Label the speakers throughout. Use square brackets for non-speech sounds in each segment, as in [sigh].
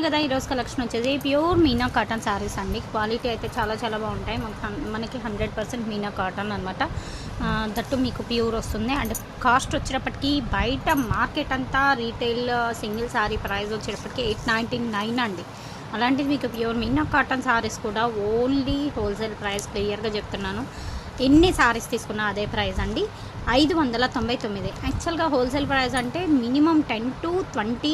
Speaker 1: కదా ఈరోజు కలెక్షన్ వచ్చేసి ప్యూర్ మీనా కాటన్ శారీస్ అండి. క్వాలిటీ అయితే చాలా చాలా బాగుంటాయి. మనకి హన్- మనకి హండ్రెడ్ పర్సెంట్ మీనా కాటన్ అనమాట దట్టు మీకు ప్యూర్ వస్తుంది. అండ్ కాస్ట్ వచ్చేటప్పటికి బయట మార్కెట్ అంతా రీటైల్ సింగిల్ శారీ ప్రైస్ వచ్చేటప్పటికి ఎయిట్ నైంటీ నైన్ అండి. అలాంటిది మీకు ప్యూర్ మీనా కాటన్ శారీస్ కూడా ఓన్లీ హోల్సేల్ ప్రైస్ క్లియర్గా చెప్తున్నాను. ఎన్ని శారీస్ తీసుకున్నా అదే ప్రైస్ అండి. ఐదు వందల తొంభై తొమ్మిది. యాక్చువల్గా హోల్సేల్ ప్రైస్ అంటే minimum ten to twenty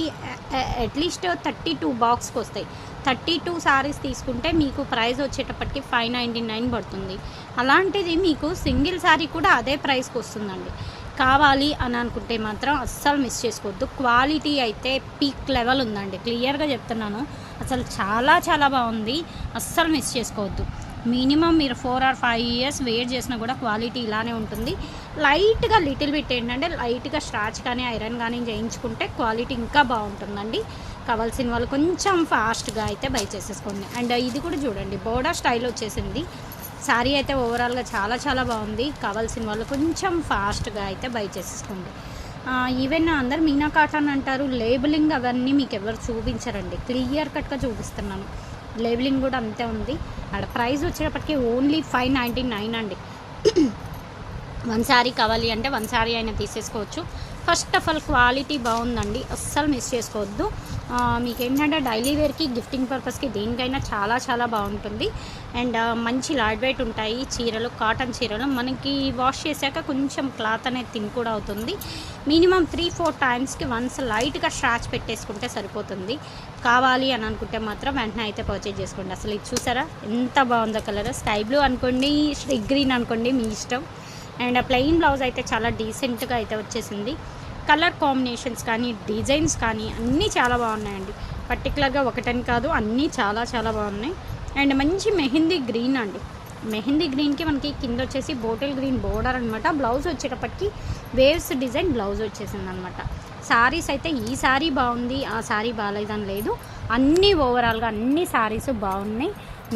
Speaker 1: at least thirty two బాక్స్కి వస్తాయి. థర్టీ టూ శారీస్ తీసుకుంటే మీకు ప్రైస్ వచ్చేటప్పటికి ఫైవ్ నైంటీ నైన్ పడుతుంది. అలాంటిది మీకు సింగిల్ శారీ కూడా అదే ప్రైస్కి వస్తుందండి. కావాలి అని అనుకుంటే మాత్రం అస్సలు మిస్ చేసుకోవద్దు. క్వాలిటీ అయితే పీక్ లెవెల్ ఉందండి. క్లియర్గా చెప్తున్నాను. అసలు చాలా చాలా బాగుంది. అస్సలు మిస్ చేసుకోవద్దు. మినిమం మీరు four or five years wait చేసినా కూడా క్వాలిటీ ఇలానే ఉంటుంది. లైట్గా లిటిల్ బిట్ ఏంటంటే లైట్గా స్ట్రాచ్ కానీ ఐరన్ కానీ చేయించుకుంటే క్వాలిటీ ఇంకా బాగుంటుందండి. కావాల్సిన వాళ్ళు కొంచెం ఫాస్ట్గా అయితే బై చేసేసుకోండి. అండ్ ఇది కూడా చూడండి బోర్డా స్టైల్ వచ్చేసింది. శారీ అయితే ఓవరాల్గా చాలా చాలా బాగుంది. కావాల్సిన వాళ్ళు కొంచెం ఫాస్ట్గా అయితే బై చేసేసుకోండి. ఈవెన్ అందరు మీనా కాటన్ అంటారు లేబులింగ్ అవన్నీ మీకు ఎవరు చూపించరండి. క్లియర్ కట్గా చూపిస్తున్నాను. లేబులింగ్ కూడా అంతే ఉంది. అక్కడ ప్రైస్ వచ్చేటప్పటికి ఓన్లీ ఫైవ్ నైంటీ నైన్ అండి. [clears throat] వన్ శారీ కావాలి అంటే వన్ శారీ అయినా తీసేసుకోవచ్చు. ఫస్ట్ ఆఫ్ ఆల్ క్వాలిటీ బాగుందండి. అస్సలు మిస్ చేసుకోవద్దు. మీకు ఏంటంటే డైలీ వేర్కి గిఫ్టింగ్ పర్పస్కి దేనికైనా చాలా చాలా బాగుంటుంది. అండ్ మంచి లాడ్ వెయిట్ ఉంటాయి. చీరలు కాటన్ చీరలు. మనకి వాష్ చేశాక కొంచెం క్లాత్ అనేది థిన్ కూడా అవుతుంది. మినిమం త్రీ ఫోర్ టైమ్స్కి వన్స్ లైట్గా స్ట్రాచ్ పెట్టేసుకుంటే సరిపోతుంది. కావాలి అని అనుకుంటే మాత్రం వెంటనే అయితే పర్చేజ్ చేసుకోండి. అసలు ఇది చూసారా? ఎంత బాగుందో కలర్ స్కై బ్లూ అనుకోండి గ్రీన్ అనుకోండి మీ ఇష్టం. అండ్ ప్లెయిన్ బ్లౌజ్ అయితే చాలా డీసెంట్గా అయితే వచ్చేసింది. కలర్ కాంబినేషన్స్ కానీ డిజైన్స్ కానీ అన్నీ చాలా బాగున్నాయండి. పర్టికులర్గా ఒకటని కాదు అన్నీ చాలా చాలా బాగున్నాయి. అండ్ మంచి మెహందీ గ్రీన్ అండి. మెహందీ గ్రీన్కి మనకి కింద వచ్చేసి బోటిల్ గ్రీన్ బోర్డర్ అనమాట బ్లౌజ్ వచ్చేటప్పటికి వేవ్స్ డిజైన్ బ్లౌజ్ వచ్చేసింది అనమాట శారీస్ అయితే ఈ శారీ బాగుంది ఆ శారీ బాగాలేదని లేదు. అన్నీ ఓవరాల్గా అన్ని శారీస్ బాగున్నాయి.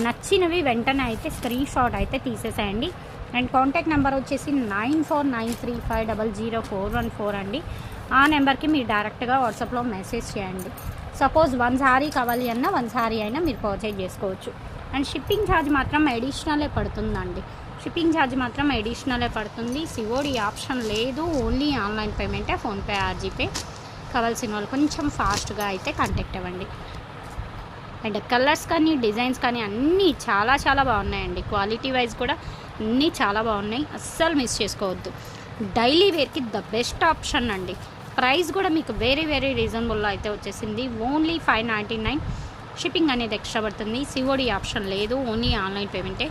Speaker 1: నచ్చినవి వెంటనే అయితే స్క్రీన్ షాట్ అయితే తీసేసేయండి. అండ్ కాంటాక్ట్ నెంబర్ వచ్చేసి nine four nine three five double zero four one four అండి. ఆ నెంబర్కి మీరు డైరెక్ట్గా వాట్సాప్లో మెసేజ్ చేయండి. సపోజ్ వన్ శారీ కావాలి అన్నా వన్ సారీ అయినా మీరు పర్చేజ్ చేసుకోవచ్చు. అండ్ షిప్పింగ్ ఛార్జ్ మాత్రం అడిషనలే పడుతుందండి. షిప్పింగ్ ఛార్జ్ మాత్రం అడిషనలే పడుతుంది. సివోడి ఆప్షన్ లేదు. ఓన్లీ ఆన్లైన్ పేమెంటే ఫోన్పే ఆర్జీపే కావాల్సిన వాళ్ళు కొంచెం ఫాస్ట్గా అయితే కాంటాక్ట్ అవ్వండి. అండ్ కలర్స్ కానీ డిజైన్స్ కానీ అన్నీ చాలా చాలా బాగున్నాయండి. క్వాలిటీ వైజ్ కూడా అన్నీ చాలా బాగున్నాయి. అస్సలు మిస్ చేసుకోవద్దు. డైలీ వేర్కి ద బెస్ట్ ఆప్షన్ అండి. ప్రైస్ కూడా మీకు వెరీ వెరీ రీజనబుల్లో అయితే వచ్చేసింది. Only five ninety nine. Shipping అనేది ఎక్స్ట్రా పడుతుంది. సిఓడి ఆప్షన్ లేదు. ఓన్లీ ఆన్లైన్ పేమెంటే.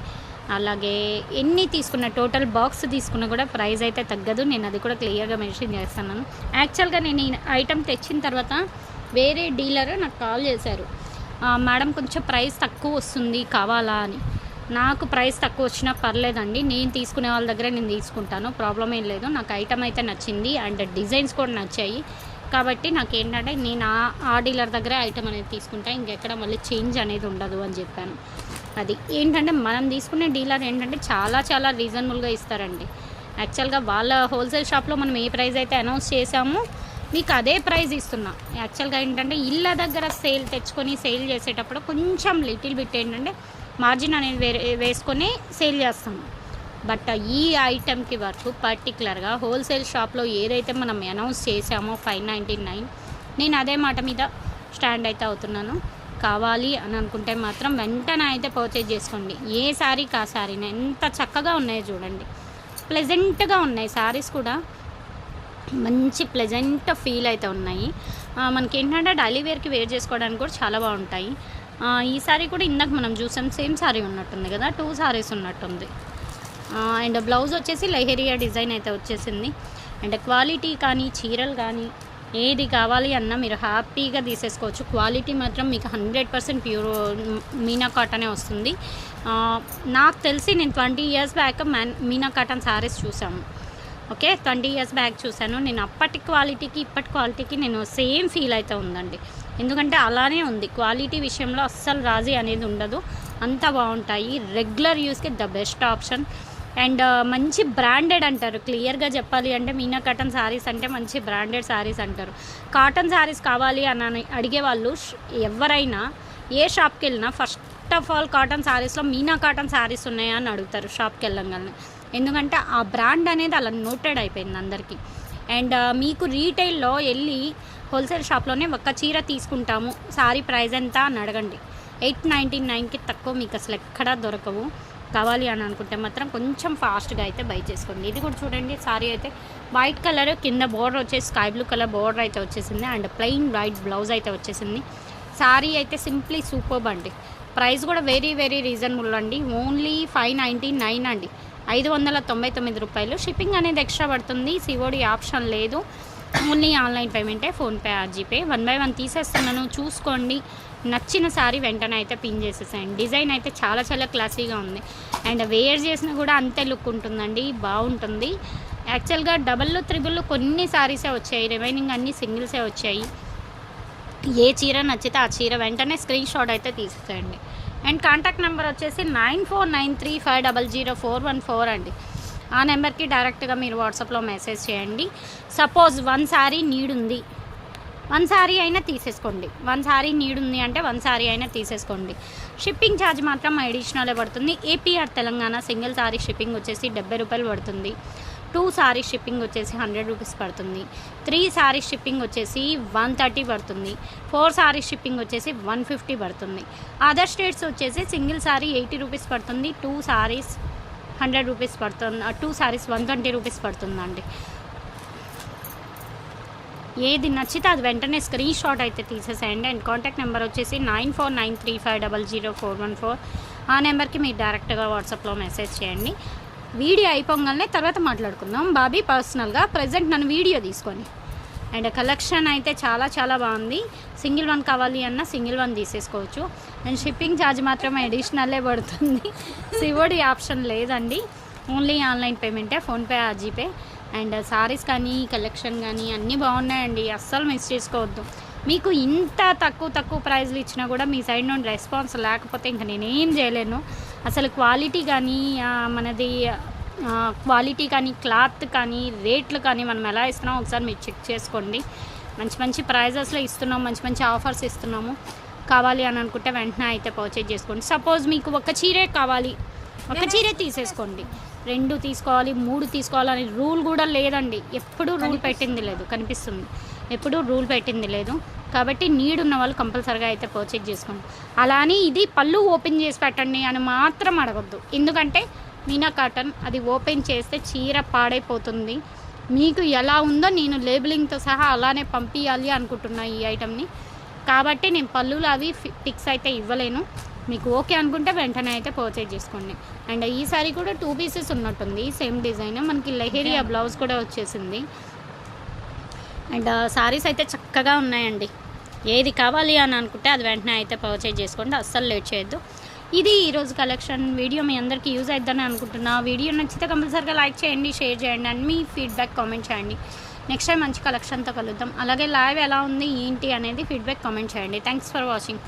Speaker 1: అలాగే ఎన్ని తీసుకున్న టోటల్ బాక్స్ తీసుకున్నా కూడా ప్రైస్ అయితే తగ్గదు. నేను అది కూడా క్లియర్గా మెన్షన్ చేస్తున్నాను. యాక్చువల్గా నేను ఈ ఐటమ్ తెచ్చిన తర్వాత వేరే డీలర్ నాకు కాల్ చేశారు. మేడం కొంచెం ప్రైస్ తక్కువ వస్తుంది కావాలా అని. నాకు ప్రైస్ తక్కువ వచ్చినా పర్లేదండి. నేను తీసుకునే వాళ్ళ దగ్గర నేను తీసుకుంటాను. ప్రాబ్లం ఏం లేదు. నాకు ఐటమ్ అయితే నచ్చింది అండ్ డిజైన్స్ కూడా నచ్చాయి. కాబట్టి నాకు ఏంటంటే నేను ఆ ఆ డీలర్ దగ్గర ఐటమ్ అనేది తీసుకుంటా. ఇంకెక్కడ మళ్ళీ చేంజ్ అనేది ఉండదు అని చెప్పాను. అది ఏంటంటే మనం తీసుకునే డీలర్ ఏంటంటే చాలా చాలా రీజనబుల్గా ఇస్తారండి. యాక్చువల్గా వాళ్ళ హోల్సేల్ షాప్లో మనం ఏ ప్రైస్ అయితే అనౌన్స్ చేసామో మీకు అదే ప్రైస్ ఇస్తున్నా. యాక్చువల్గా ఏంటంటే ఇళ్ళ దగ్గర సేల్ తెచ్చుకొని సేల్ చేసేటప్పుడు కొంచెం లిటిల్ బిట్ ఏంటంటే మార్జిన్ అనేది వేరే వేసుకొని సేల్ చేస్తాము బట్ ఈ ఐటెంకి వరకు పర్టికులర్గా హోల్సేల్ షాప్లో ఏదైతే మనం అనౌన్స్ చేసామో ఫైవ్ నైంటీ నైన్ నేను అదే మాట మీద స్టాండ్ అయితే అవుతున్నాను. కావాలి అని అనుకుంటే మాత్రం వెంటనే అయితే పర్చేజ్ చేసుకోండి. ఏ శారీకి కా శారీని ఎంత చక్కగా ఉన్నాయో చూడండి. ప్లెజెంట్గా ఉన్నాయి. శారీస్ కూడా మంచి ప్లెజెంట్ ఫీల్ అయితే ఉన్నాయి. మనకి ఏంటంటే డైలీ వేర్కి వేర్ చేసుకోవడానికి కూడా చాలా బాగుంటాయి. ఈ సారీ కూడా ఇందాక మనం చూసాం సేమ్ సారీ ఉన్నట్టుంది కదా టూ సారీస్ ఉన్నట్టుంది. అండ్ బ్లౌజ్ వచ్చేసి లెహెరియా డిజైన్ అయితే వచ్చేసింది. అండ్ క్వాలిటీ కానీ చీరలు కానీ ఏది కావాలి అన్నా మీరు హ్యాపీగా తీసేసుకోవచ్చు. క్వాలిటీ మాత్రం మీకు హండ్రెడ్ పర్సెంట్ ప్యూర్ మీనా కాటనే వస్తుంది. నాకు తెలిసి నేను twenty years back man Meena cotton saris చూసాము. ఓకే ట్వంటీ ఇయర్స్ బ్యాక్ చూశాను. నేను అప్పటి క్వాలిటీకి ఇప్పటి క్వాలిటీకి నేను సేమ్ ఫీల్ అయితే ఉందండి. ఎందుకంటే అలానే ఉంది. క్వాలిటీ విషయంలో అస్సలు రాజీ అనేది ఉండదు. అంత బాగుంటాయి. రెగ్యులర్ యూస్కి ద బెస్ట్ ఆప్షన్. అండ్ మంచి బ్రాండెడ్ అంటారు. క్లియర్గా చెప్పాలి అంటే మీనా కాటన్ శారీస్ అంటే మంచి బ్రాండెడ్ శారీస్ అంటారు. కాటన్ శారీస్ కావాలి అని అడిగే వాళ్ళు ఎవరైనా ఏ షాప్కి వెళ్ళినా ఫస్ట్ ఆఫ్ ఆల్ కాటన్ శారీస్లో మీనా కాటన్ శారీస్ ఉన్నాయా అని అడుగుతారు షాప్కి వెళ్ళంగానే. ఎందుకంటే ఆ బ్రాండ్ అనేది అలా నోటెడ్ అయిపోయింది అందరికీ. అండ్ uh, మీకు రీటైల్లో వెళ్ళి హోల్సేల్ షాప్లోనే ఒక్క చీర తీసుకుంటాము. సారీ ప్రైస్ ఎంత అని అడగండి. ఎయిట్ నైంటీ నైన్కి తక్కువ మీకు అసలు ఎక్కడా దొరకవు. కావాలి అని అనుకుంటే మాత్రం కొంచెం ఫాస్ట్గా అయితే బై చేసుకోండి. ఇది కూడా చూడండి సారీ అయితే వైట్ కలర్ కింద బోర్డర్ వచ్చేసి స్కై బ్లూ కలర్ బోర్డర్ అయితే వచ్చేసింది. అండ్ ప్లెయిన్ వైట్ బ్లౌజ్ అయితే వచ్చేసింది. సారీ అయితే సింప్లీ సూపర్బ్ అండి. ప్రైస్ కూడా వెరీ వెరీ రీజనబుల్ అండి. ఓన్లీ ఫైవ్ నైంటీ నైన్ అండి. ఐదు వందల తొంభై తొమ్మిది రూపాయలు. షిప్పింగ్ అనేది ఎక్స్ట్రా పడుతుంది. సిఓడి ఆప్షన్ లేదు. Only online పేమెంటే PhonePe or GPay one by one తీసేస్తున్నాను. చూసుకోండి. నచ్చిన సారీ వెంటనే అయితే పిన్ చేసేసాయండి. డిజైన్ అయితే చాలా చాలా క్లాసీగా ఉంది. అండ్ వేర్ చేసినా కూడా అంతే లుక్ ఉంటుందండి. బాగుంటుంది. యాక్చువల్గా డబల్ త్రిబుల్ కొన్ని సారీసే వచ్చాయి. రిమైనింగ్ అన్ని సింగిల్సే వచ్చాయి. ఏ చీర నచ్చితే ఆ చీర వెంటనే స్క్రీన్ షాట్ అయితే తీసేయండి అండ్ కాంటాక్ట్ నెంబర్ వచ్చేసి nine four nine three five double zero four one four అండి. ఆ నెంబర్కి డైరెక్ట్గా మీరు వాట్సాప్లో మెసేజ్ చేయండి. సపోజ్ వన్ శారీ నీడ్ ఉంది. వన్ శారీ అయినా తీసేసుకోండి. వన్ శారీ నీడ్ ఉంది అంటే వన్ శారీ అయినా తీసేసుకోండి. షిప్పింగ్ ఛార్జ్ మాత్రం అడిషనలే పడుతుంది? AP or Telangana single sari shipping వచ్చేసి డెబ్బై రూపాయలు పడుతుంది. టూ సారీ షిప్పింగ్ వచ్చేసి హండ్రెడ్ రూపీస్ పడుతుంది. త్రీ సారీ షిప్పింగ్ వచ్చేసి వన్ థర్టీ పడుతుంది. ఫోర్ సారీ షిప్పింగ్ వచ్చేసి వన్ ఫిఫ్టీ పడుతుంది. అదర్ స్టేట్స్ వచ్చేసి సింగిల్ సారీ ఎయిటీ రూపీస్ పడుతుంది. టూ శారీస్ హండ్రెడ్ రూపీస్ పడుతుంది. Uh, two saris one twenty rupees పడుతుందండి. ఏది నచ్చితే అది వెంటనే స్క్రీన్ షాట్ అయితే తీసేసేయండి. అండ్ కాంటాక్ట్ నెంబర్ వచ్చేసి nine four nine three five double zero four one four. ఆ నెంబర్కి మీరు డైరెక్ట్గా వాట్సాప్లో మెసేజ్ చేయండి. వీడియో అయిపోగానే తర్వాత మాట్లాడుకుందాం. బాబీ పర్సనల్గా ప్రజెంట్ నన్ను వీడియో తీసుకొని. అండ్ కలెక్షన్ అయితే చాలా చాలా బాగుంది. సింగిల్ వన్ కావాలి అన్న సింగిల్ వన్ తీసేసుకోవచ్చు. అండ్ షిప్పింగ్ ఛార్జ్ మాత్రం అడిషనల్లే పడుతుంది. సివోడి ఆప్షన్ లేదండి. Only online పేమెంటే PhonePe or GPay and saris కానీ కలెక్షన్ కానీ అన్నీ బాగున్నాయండి. అస్సలు మిస్ చేసుకోవద్దు. మీకు ఇంత తక్కువ తక్కువ ప్రైస్లు ఇచ్చినా కూడా మీ సైడ్ నుండి రెస్పాన్స్ లేకపోతే ఇంకా నేనేం చేయలేను. అసలు క్వాలిటీ కానీ మనది క్వాలిటీ కానీ క్లాత్ కానీ రేట్లు కానీ మనం ఎలా ఇస్తున్నాం ఒకసారి మీరు చెక్ చేసుకోండి. మంచి మంచి ప్రైజెస్లో ఇస్తున్నాం మంచి మంచి ఆఫర్స్ ఇస్తున్నాము. కావాలి అని అనుకుంటే వెంటనే అయితే పర్చేజ్ చేసుకోండి. సపోజ్ మీకు ఒక చీరే కావాలి ఒక చీరే తీసేసుకోండి. రెండు తీసుకోవాలి మూడు తీసుకోవాలని రూల్ కూడా లేదండి. ఎప్పుడూ రూల్ పెట్టింది లేదు కనిపిస్తుంది. ఎప్పుడూ రూల్ పెట్టింది లేదు. కాబట్టి నీడ్ ఉన్న వాళ్ళు కంపల్సరీగా అయితే పర్చేజ్ చేసుకోండి. అలా అని ఇది పళ్ళు ఓపెన్ చేసి పెట్టండి అని మాత్రం అడగొద్దు. ఎందుకంటే మీనా కాటన్ అది ఓపెన్ చేస్తే చీర పాడైపోతుంది. మీకు ఎలా ఉందో నేను లేబులింగ్తో సహా అలానే పంపించాలి అనుకుంటున్నా ఈ ఐటమ్ని కాబట్టి నేను పళ్ళులు అవి పిక్స్ అయితే ఇవ్వలేను. మీకు ఓకే అనుకుంటే వెంటనే అయితే పర్చేజ్ చేసుకోండి. అండ్ ఈ సారీ కూడా టూ పీసెస్ ఉన్నట్టుంది. సేమ్ డిజైన్ మనకి లెహేరియా బ్లౌజ్ కూడా వచ్చేసింది. అండ్ సారీస్ అయితే చక్కగా ఉన్నాయండి. ఏది కావాలి అని అనుకుంటే అది వెంటనే అయితే పర్చేజ్ చేసుకోండి. అస్సలు లేట్ చేయొద్దు. ఇది ఈరోజు కలెక్షన్ వీడియో మీ అందరికీ యూజ్ అవుతుందని అనుకుంటున్నా. వీడియో నచ్చితే కంపల్సరీగా లైక్ చేయండి షేర్ చేయండి అండ్ మీ ఫీడ్బ్యాక్ కామెంట్ చేయండి. నెక్స్ట్ టైం మంచి కలెక్షన్తో కలుద్దాం. అలాగే లైవ్ ఎలా ఉంది ఏంటి అనేది ఫీడ్బ్యాక్ కామెంట్ చేయండి. Thanks for watching